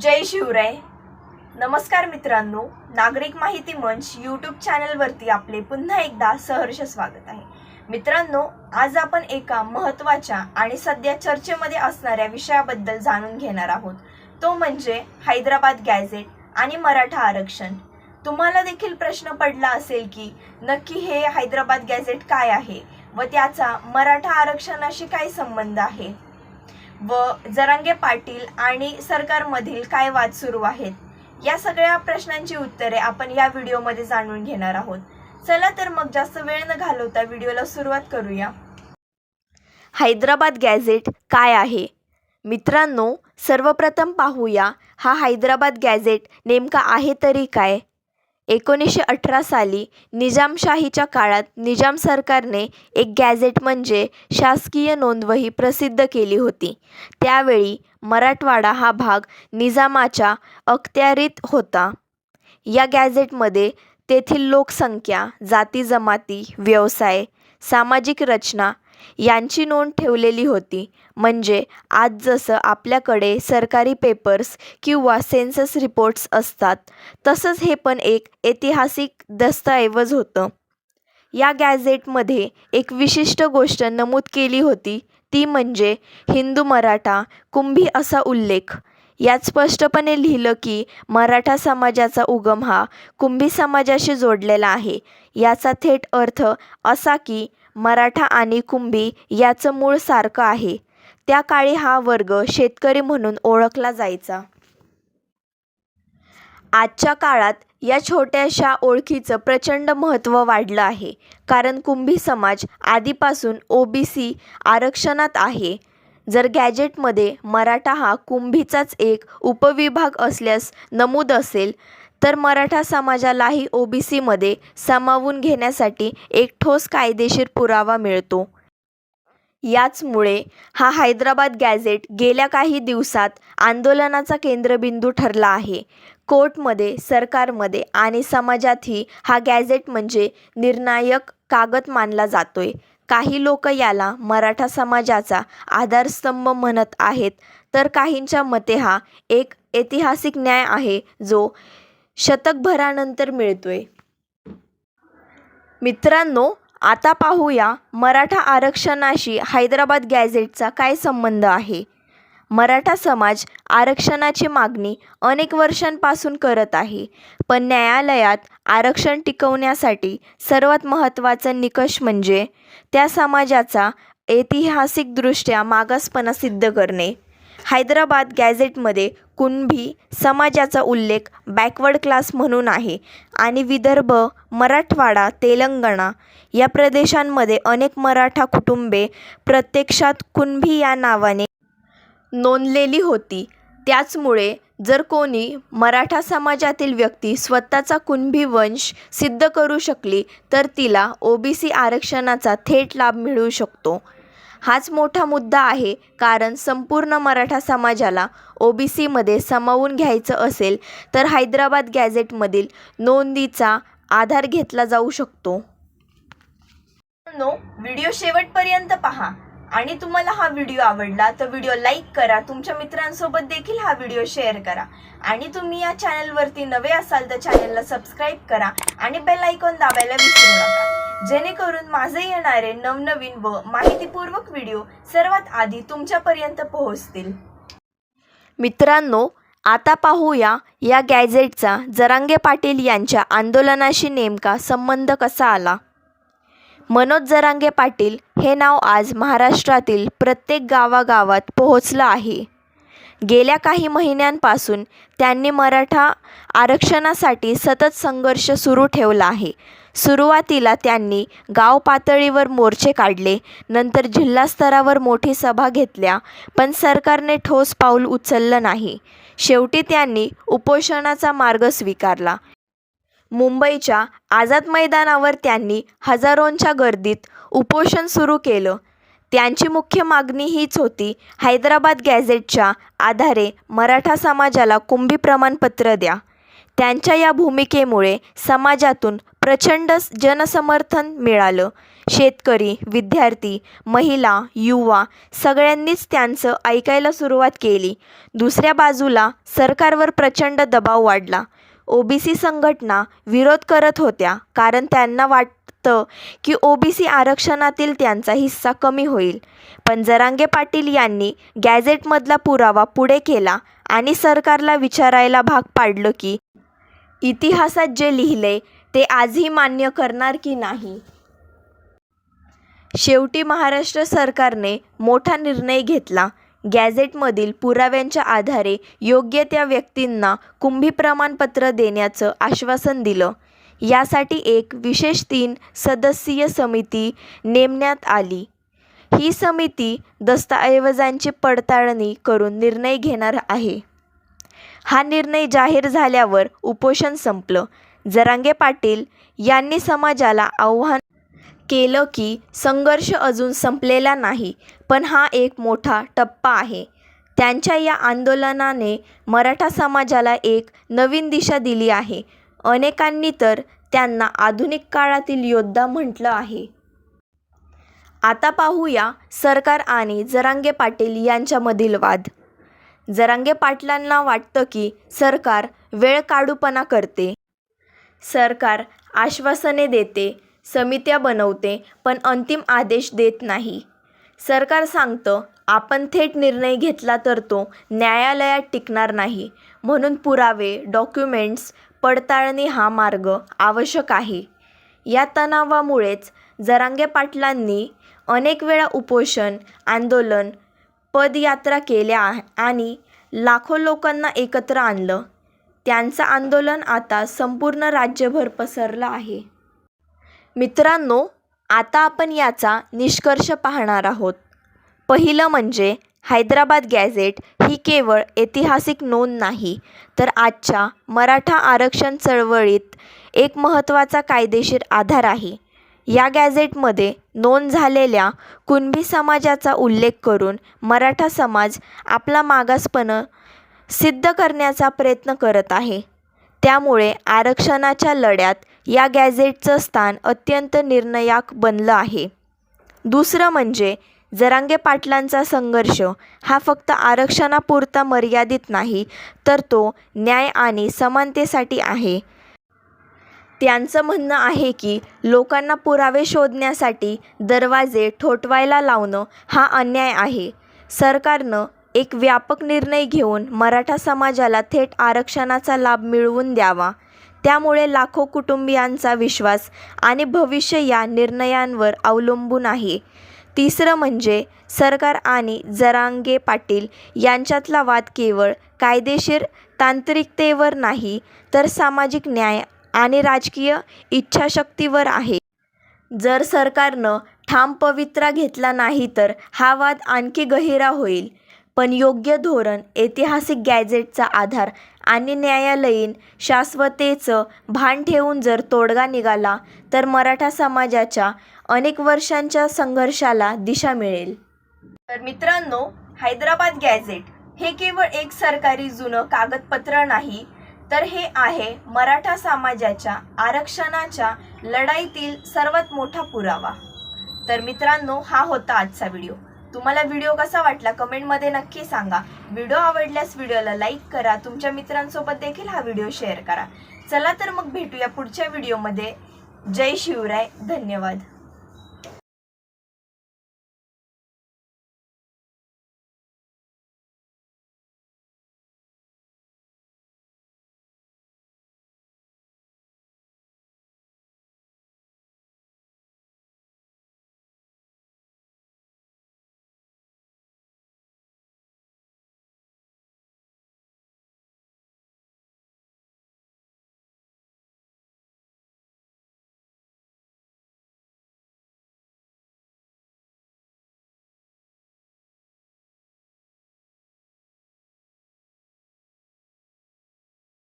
जय शिवराय. नमस्कार मित्रांनो नागरिक माहिती मंच यूट्यूब चॅनलवरती आपले पुन्हा एकदा सहर्ष स्वागत आहे. मित्रांनो आज आपण एका महत्त्वाच्या आणि सध्या चर्चेमध्ये असणाऱ्या विषयाबद्दल जाणून घेणार आहोत. तो म्हणजे हैदराबाद गॅझेट आणि मराठा आरक्षण. तुम्हाला देखील प्रश्न पडला असेल की नक्की हे हैदराबाद गॅझेट काय आहे व त्याचा मराठा आरक्षणाशी काय संबंध आहे? व जरांगे पाटील आणि सरकारमधील काय वाद सुरू आहेत या सगळ्या प्रश्नांची उत्तरे आपण या व्हिडिओमध्ये जाणून घेणार आहोत. चला तर मग जास्त वेळ न घालवता व्हिडिओला सुरुवात करूया. हैदराबाद गॅझेट काय आहे? मित्रांनो सर्वप्रथम पाहूया हा हैदराबाद गॅझेट नेमका आहे तरी काय? एकोणीसशे अठरा साली निजामशाहीच्या काळात निजाम सरकारने एक गॅझेट म्हणजे शासकीय नोंदवही प्रसिद्ध केली होती. त्यावेळी मराठवाडा हा भाग निजामाच्या अखत्यारीत होता. या गॅझेटमध्ये तेथील लोकसंख्या जाती जमाती व्यवसाय सामाजिक रचना यांची नोंद ठेवलेली होती. म्हणजे आज जसं आपल्याकडे सरकारी पेपर्स किंवा सेन्सस रिपोर्ट्स असतात तसंच हे पण एक ऐतिहासिक दस्तऐवज होतं. या गॅझेटमध्ये एक विशिष्ट गोष्ट नमूद केली होती ती म्हणजे हिंदू मराठा कुंभी असा उल्लेख. यात स्पष्टपणे लिहिलं की मराठा समाजाचा उगम हा कुंभी समाजाशी जोडलेला आहे. याचा थेट अर्थ असा की मराठा आणि कुंभी याचं मूळ सारखं आहे. त्या काळी हा वर्ग शेतकरी म्हणून ओळखला जायचा. आजच्या काळात या छोट्याशा ओळखीचं प्रचंड महत्त्व वाढलं आहे. कारण कुंभी समाज आधीपासून ओ बी सी आरक्षणात आहे. जर गॅजेटमध्ये मराठा हा कुंभीचाच एक उपविभाग असल्यास नमूद असेल तर मराठा समाजालाही ओ बी सीमध्ये सामावून घेण्यासाठी एक ठोस कायदेशीर पुरावा मिळतो. याचमुळे हा हैदराबाद गॅझेट गेल्या काही दिवसात आंदोलनाचा केंद्रबिंदू ठरला आहे. कोर्टमध्ये सरकारमध्ये आणि समाजातही हा गॅझेट म्हणजे निर्णायक कागद मानला जातोय. काही लोक याला मराठा समाजाचा आधारस्तंभ म्हणत आहेत. तर काहींच्या मते हा एक ऐतिहासिक न्याय आहे जो शतकभरानंतर मिळतोय. मित्रांनो आता पाहूया मराठा आरक्षणाशी हैदराबाद गॅझेटचा काय संबंध आहे. मराठा समाज आरक्षणाची मागणी अनेक वर्षांपासून करत आहे पण न्यायालयात आरक्षण टिकवण्यासाठी सर्वात महत्त्वाचा निकष म्हणजे त्या समाजाचा ऐतिहासिकदृष्ट्या मागासपणा सिद्ध करणे. हैदराबाद गॅझेटमध्ये कुणबी समाजाचा उल्लेख बॅकवर्ड क्लास म्हणून आहे. आणि विदर्भ मराठवाडा तेलंगणा या प्रदेशांमध्ये अनेक मराठा कुटुंबे प्रत्यक्षात कुणबी या नावाने नोंदलेली होती. त्याचमुळे जर कोणी मराठा समाजातील व्यक्ती स्वतःचा कुणबी वंश सिद्ध करू शकली तर तिला ओ बी सी आरक्षणाचा थेट लाभ मिळू शकतो. हाच मोठा मुद्दा आहे कारण संपूर्ण मराठा समाजाला ओ बी सीमध्ये सामावून घ्यायचं असेल तर हैदराबाद गॅझेटमधील नोंदीचा आधार घेतला जाऊ शकतो. नो व्हिडिओ शेवटपर्यंत पहा. आणि तुम्हाला हा व्हिडिओ आवडला तर व्हिडिओ लाईक करा तुमच्या मित्रांसोबत देखील हा व्हिडिओ शेअर करा. आणि तुम्ही या चॅनलवरती नवे असाल तर चॅनलला सबस्क्राईब करा आणि बेल आयकॉन दाबायला विसरू नका. जेणेकरून माझे येणारे नवनवीन व माहितीपूर्वक व्हिडिओ सर्वात आधी तुमच्यापर्यंत पोहोचतील. मित्रांनो आता पाहूया या गॅजेटचा जरांगे पाटील यांच्या आंदोलनाशी नेमका संबंध कसा आला? मनोज जरांगे पाटील हे नाव आज महाराष्ट्रातील प्रत्येक गावागावात पोहोचलं आहे. गेल्या काही महिन्यांपासून त्यांनी मराठा आरक्षणासाठी सतत संघर्ष सुरू ठेवला आहे. सुरुवातीला त्यांनी गाव पातळीवर मोर्चे काढले नंतर जिल्हा स्तरावर मोठी सभा घेतल्या पण सरकारने ठोस पाऊल उचललं नाही. शेवटी त्यांनी उपोषणाचा मार्ग स्वीकारला. मुंबईच्या आझाद मैदानावर त्यांनी हजारोंच्या गर्दीत उपोषण सुरू केलं. त्यांची मुख्य मागणी हीच होती हैदराबाद गॅझेटच्या आधारे मराठा समाजाला कुंभी प्रमाणपत्र द्या. त्यांच्या या भूमिकेमुळे समाजातून प्रचंड जनसमर्थन मिळालं. शेतकरी विद्यार्थी महिला युवा सगळ्यांनीच त्यांचं ऐकायला सुरुवात केली. दुसऱ्या बाजूला सरकारवर प्रचंड दबाव वाढला. ओबीसी संघटना विरोध करत होत्या कारण त्यांना वाट वाटतं की ओबीसी आरक्षणातील त्यांचा हिस्सा कमी होईल. पण जरांगे पाटील यांनी गॅझेटमधला पुरावा पुढे केला आणि सरकारला विचारायला भाग पाडलं की इतिहासात जे लिहिले ते आजही मान्य करणार की नाही? शेवटी महाराष्ट्र सरकारने मोठा निर्णय घेतला. गॅझेटमधील पुराव्यांच्या आधारे योग्य त्या व्यक्तींना कुंभी प्रमाणपत्र देण्याचं आश्वासन दिलं. यासाठी एक विशेष तीन सदस्यीय समिती नेमण्यात आली. ही समिती दस्तऐवजांची पडताळणी करून निर्णय घेणार आहे. हा निर्णय जाहीर झाल्यावर उपोषण संपलं. जरांगे पाटील यांनी समाजाला आव्हान केलं की संघर्ष अजून संपलेला नाही पण हा एक मोठा टप्पा आहे. त्यांच्या या आंदोलनाने मराठा समाजाला एक नवीन दिशा दिली आहे. अनेकांनी तर त्यांना आधुनिक काळातील योद्धा म्हटलं आहे. आता पाहूया सरकार आणि जरांगे पाटील यांच्यामधील वाद. जरांगे पाटलांना वाटतं की सरकार वेळ काढूपणा करते. सरकार आश्वासने देते समित्या बनवते पण अंतिम आदेश देत नाही. सरकार सांगतं आपण थेट निर्णय घेतला तर तो न्यायालयात टिकणार नाही. म्हणून पुरावे डॉक्युमेंट्स पडताळणी हा मार्ग आवश्यक आहे. या तणावामुळेच जरांगे पाटलांनी अनेक वेळा उपोषण आंदोलन पदयात्रा केल्या आणि लाखो लोकांना एकत्र आणलं. त्यांचं आंदोलन आता संपूर्ण राज्यभर पसरलं आहे. मित्रांनो आता आपण याचा निष्कर्ष पाहणार आहोत. पहिलं म्हणजे हैदराबाद गॅझेट ही केवळ ऐतिहासिक नोंद नाही तर आजच्या मराठा आरक्षण चळवळीत एक महत्त्वाचा कायदेशीर आधार आहे. या गॅझेटमध्ये नोंद झालेल्या कुणबी समाजाचा उल्लेख करून मराठा समाज आपला मागासपणं सिद्ध करण्याचा प्रयत्न करत आहे. त्यामुळे आरक्षणाच्या लढ्यात या गॅझेटचं स्थान अत्यंत निर्णायक बनलं आहे. दुसरं म्हणजे जरांगे पाटलांचा संघर्ष हा फक्त आरक्षणापुरता मर्यादित नाही तर तो न्याय आणि समानतेसाठी आहे. त्यांचं म्हणणं आहे की लोकांना पुरावे शोधण्यासाठी दरवाजे ठोठवायला लावणं हा अन्याय आहे. सरकारनं एक व्यापक निर्णय घेऊन मराठा समाजाला थेट आरक्षणाचा लाभ मिळवून द्यावा. त्यामुळे लाखो कुटुंबियांचा विश्वास आणि भविष्य या निर्णयांवर अवलंबून आहे. तिसरं म्हणजे सरकार आणि जरांगे पाटील यांच्यातला वाद केवळ कायदेशीर तांत्रिकतेवर नाही तर सामाजिक न्याय आणि राजकीय इच्छाशक्तीवर आहे. जर सरकारनं ठाम पवित्रा घेतला नाही तर हा वाद आणखी गहिरा होईल. पण योग्य धोरण ऐतिहासिक गॅझेटचा आधार आणि न्यायालयीन शाश्वतेचं भान ठेवून जर तोडगा निघाला तर मराठा समाजाच्या अनेक वर्षांच्या संघर्षाला दिशा मिळेल. तर मित्रांनो हैदराबाद गॅझेट हे केवळ एक सरकारी जुनं कागदपत्र नाही तर हे आहे मराठा समाजाच्या आरक्षणाच्या लढाईतील सर्वात मोठा पुरावा. तर मित्रांनो हा होता आजचा व्हिडिओ. तुम्हाला व्हिडिओ कसा वाटला कमेंटमध्ये नक्की सांगा. व्हिडिओ आवडल्यास व्हिडिओला लाईक करा. तुमच्या मित्रांसोबत देखील हा व्हिडिओ शेअर करा. चला तर मग भेटूया पुढच्या व्हिडिओमध्ये जय शिवराय. धन्यवाद.